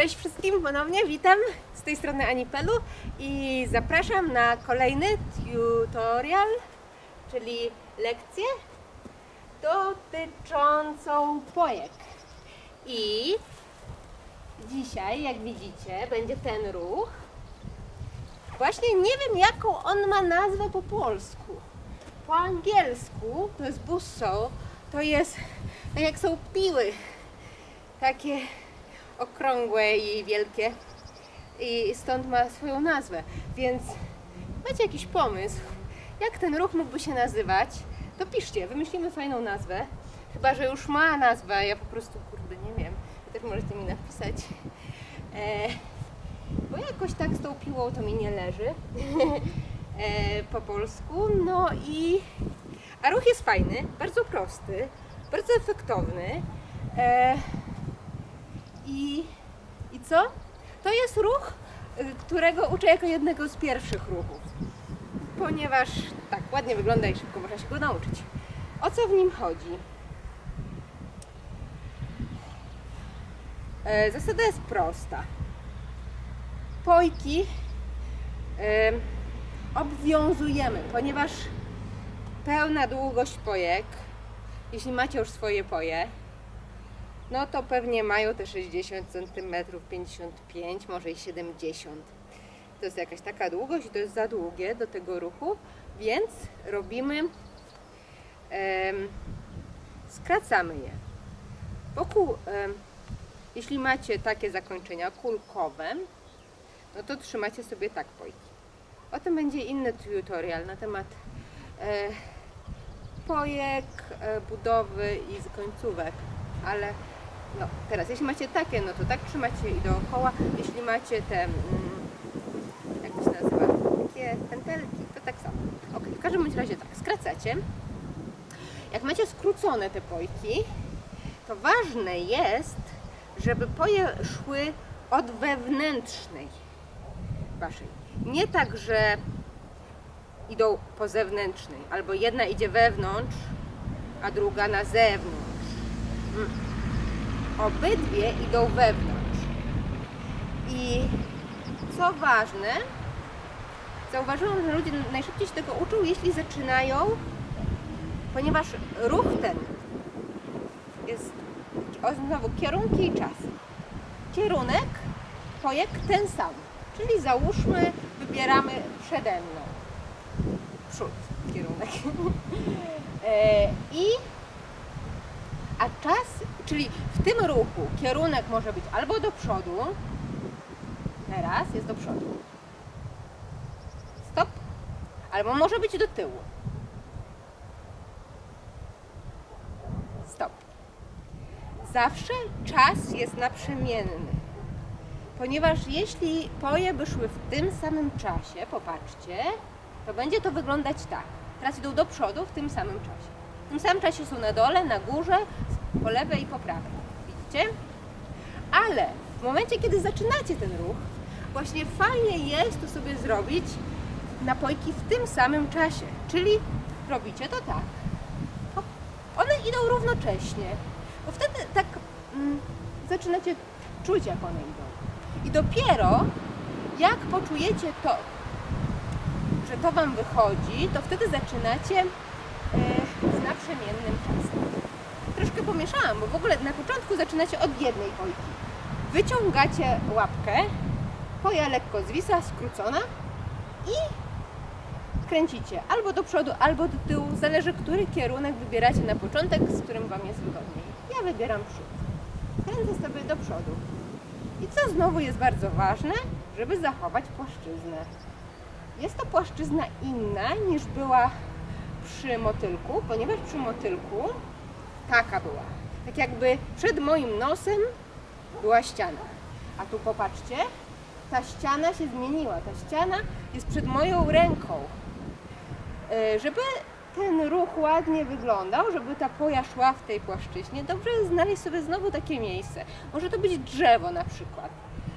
Cześć wszystkim ponownie, witam z tej strony Anipelu i zapraszam na kolejny tutorial, czyli lekcję dotyczącą pojek. I dzisiaj, jak widzicie, będzie ten ruch. Właśnie nie wiem, jaką on ma nazwę po polsku. Po angielsku to jest busso, to jest tak jak są piły, takie okrągłe i wielkie i stąd ma swoją nazwę. Więc macie jakiś pomysł, jak ten ruch mógłby się nazywać, to piszcie, wymyślimy fajną nazwę. Chyba, że już ma nazwę, ja po prostu kurde nie wiem. Też możecie mi napisać. E, bo jakoś tak z tą piłą to mi nie leży e, po polsku. No i a ruch jest fajny, bardzo prosty, bardzo efektowny. E, i, I co? To jest ruch, y, którego uczę jako jednego z pierwszych ruchów. Ponieważ tak ładnie wygląda i szybko można się go nauczyć. O co w nim chodzi? E, Zasada jest prosta. Pojki e, obwiązujemy, ponieważ pełna długość pojek, jeśli macie już swoje poje, no to pewnie mają te 60 cm, 55, może i 70. To jest jakaś taka długość i to jest za długie do tego ruchu, więc robimy, em, skracamy je. Wokół, em, jeśli macie takie zakończenia kulkowe, no to trzymacie sobie tak pojki. Potem będzie inny tutorial na temat e, pojek, e, budowy i z końcówek, ale no teraz jeśli macie takie, no to tak trzymacie i dookoła. Jeśli macie te, mm, jak to się nazywa, takie pętelki, to tak samo. Ok, w każdym razie tak, skracacie. Jak macie skrócone te pojki, to ważne jest, żeby poje szły od wewnętrznej waszej. Nie tak, że idą po zewnętrznej, albo jedna idzie wewnątrz, a druga na zewnątrz. Mm. Obydwie idą wewnątrz. I co ważne, zauważyłam, że ludzie najszybciej się tego uczą, jeśli zaczynają, ponieważ ruch ten jest znowu kierunki i czas. Kierunek, pojek ten sam. Czyli załóżmy, wybieramy przede mną. Przód, kierunek. E, I a czas, czyli w tym ruchu kierunek może być albo do przodu, teraz jest do przodu. Stop. Albo może być do tyłu. Stop. Zawsze czas jest naprzemienny. Ponieważ jeśli poje by szły w tym samym czasie, popatrzcie, to będzie to wyglądać tak. Teraz idą do przodu w tym samym czasie. W tym samym czasie są na dole, na górze, po lewej i po prawej. Widzicie? Ale w momencie, kiedy zaczynacie ten ruch, właśnie fajnie jest to sobie zrobić napojki w tym samym czasie. Czyli robicie to tak. One idą równocześnie, bo wtedy tak mm, zaczynacie czuć, jak one idą. I dopiero jak poczujecie to, że to Wam wychodzi, to wtedy zaczynacie e, z naprzemiennym czasem. Troszkę pomieszałam, bo w ogóle na początku zaczynacie od jednej pojki. Wyciągacie łapkę, poja lekko zwisa, skrócona i kręcicie albo do przodu, albo do tyłu, zależy który kierunek wybieracie na początek, z którym Wam jest wygodniej. Ja wybieram przód. Kręcę sobie do przodu. I co znowu jest bardzo ważne, żeby zachować płaszczyznę. Jest to płaszczyzna inna niż była przy motylku, ponieważ przy motylku taka była. Tak jakby przed moim nosem była ściana. A tu popatrzcie, ta ściana się zmieniła. Ta ściana jest przed moją ręką. E, Żeby ten ruch ładnie wyglądał, żeby ta poja szła w tej płaszczyźnie, dobrze jest znaleźć sobie znowu takie miejsce. Może to być drzewo na przykład.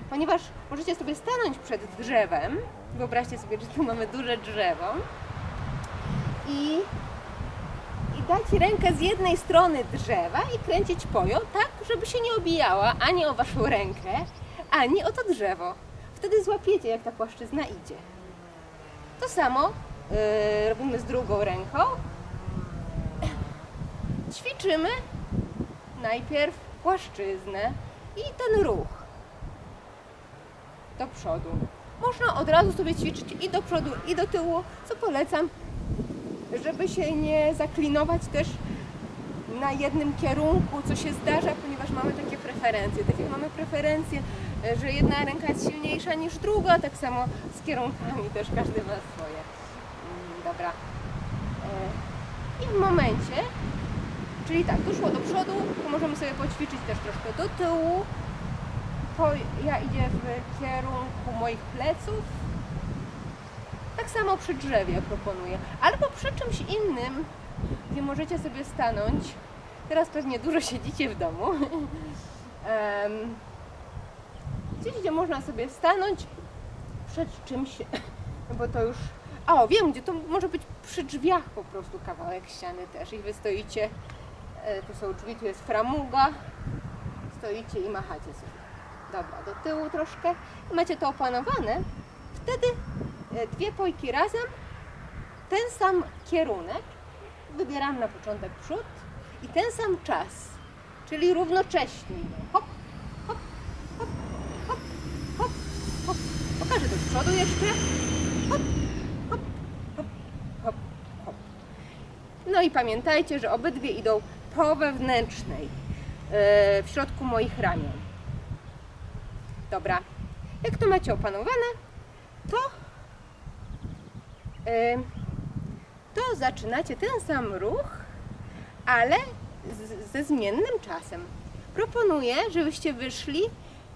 Ponieważ możecie sobie stanąć przed drzewem, wyobraźcie sobie, że tu mamy duże drzewo i, i dać rękę z jednej strony drzewa i kręcić poją tak, żeby się nie obijała ani o waszą rękę, ani o to drzewo. Wtedy złapiecie, jak ta płaszczyzna idzie. To samo yy, robimy z drugą ręką. Ćwiczymy najpierw płaszczyznę i ten ruch do przodu. Można od razu sobie ćwiczyć i do przodu, i do tyłu, co polecam, żeby się nie zaklinować też na jednym kierunku, co się zdarza, ponieważ mamy takie preferencje. Tak jak mamy preferencje, e, że jedna ręka jest silniejsza niż druga, tak samo z kierunkami też każdy ma swoje. Mm, Dobra. E, I w momencie, czyli tak, doszło do przodu, to możemy sobie poćwiczyć też troszkę do tyłu. To ja idzie w kierunku moich pleców. Tak samo przy drzewie proponuję. Albo przy czymś innym, gdzie możecie sobie stanąć. Teraz pewnie dużo siedzicie w domu. Gdzieś, gdzie można sobie stanąć przed czymś, no bo to już... O, wiem, gdzie to może być przy drzwiach po prostu kawałek ściany też i wy stoicie, e, tu są drzwi, tu jest framuga, stoicie i machacie sobie. Dobra, do tyłu troszkę macie to opanowane. Wtedy dwie pojki razem, ten sam kierunek, wybieram na początek przód i ten sam czas, czyli równocześnie. Hop, hop, hop, hop, hop, hop. Pokażę przodu jeszcze. Hop, hop, hop, hop, hop. No i pamiętajcie, że obydwie idą po wewnętrznej, e, w środku moich ramion. Dobra, jak to macie opanowane, to, e, to zaczynacie ten sam ruch, ale ze zmiennym czasem. Proponuję, żebyście wyszli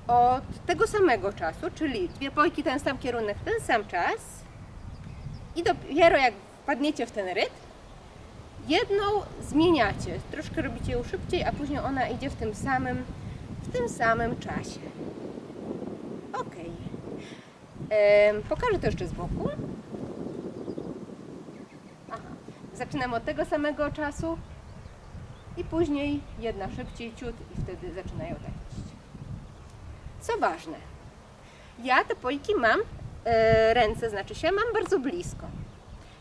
od tego samego czasu, czyli dwie pojki, ten sam kierunek, ten sam czas i dopiero jak wpadniecie w ten rytm, jedną zmieniacie, troszkę robicie ją szybciej, a później ona idzie w tym samym, w tym samym czasie. Ok. Pokażę to jeszcze z boku. Zaczynam od tego samego czasu i później jedna szybciej ciut i wtedy zaczynają tańczyć. Co ważne, ja te pojki mam, e, ręce znaczy się, mam bardzo blisko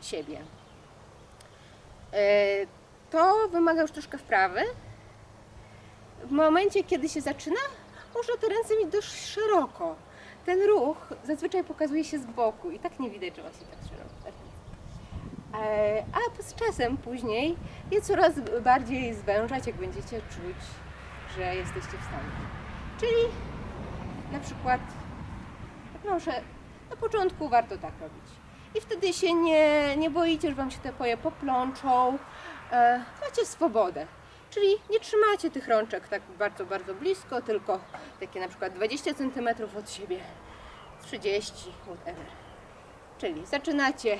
siebie. E, to wymaga już troszkę wprawy. W momencie, kiedy się zaczyna, można te ręce mieć dość szeroko. Ten ruch zazwyczaj pokazuje się z boku i tak nie widać, że się tak szeroko A z czasem później je coraz bardziej zwężać, jak będziecie czuć, że jesteście w stanie. Czyli na przykład, proszę, na początku warto tak robić. I wtedy się nie, nie boicie, że Wam się te poje poplączą. E, macie swobodę. Czyli nie trzymacie tych rączek tak bardzo, bardzo blisko, tylko takie na przykład 20 cm od siebie, 30, whatever. Czyli zaczynacie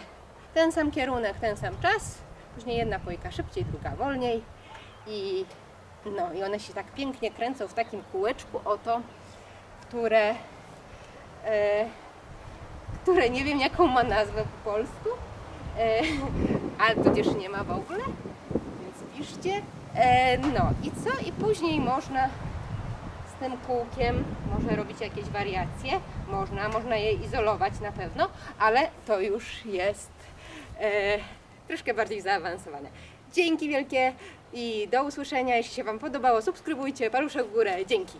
ten sam kierunek, ten sam czas, później jedna pojka szybciej, druga wolniej i no i one się tak pięknie kręcą w takim kółeczku oto, które e, które nie wiem jaką ma nazwę po polsku, e, ale tudzież nie ma w ogóle, więc piszcie. E, no i co? I później można z tym kółkiem, można robić jakieś wariacje, można, można je izolować na pewno, ale to już jest e, troszkę bardziej zaawansowane. Dzięki wielkie i do usłyszenia. Jeśli się Wam podobało, subskrybujcie, paluszek w górę. Dzięki.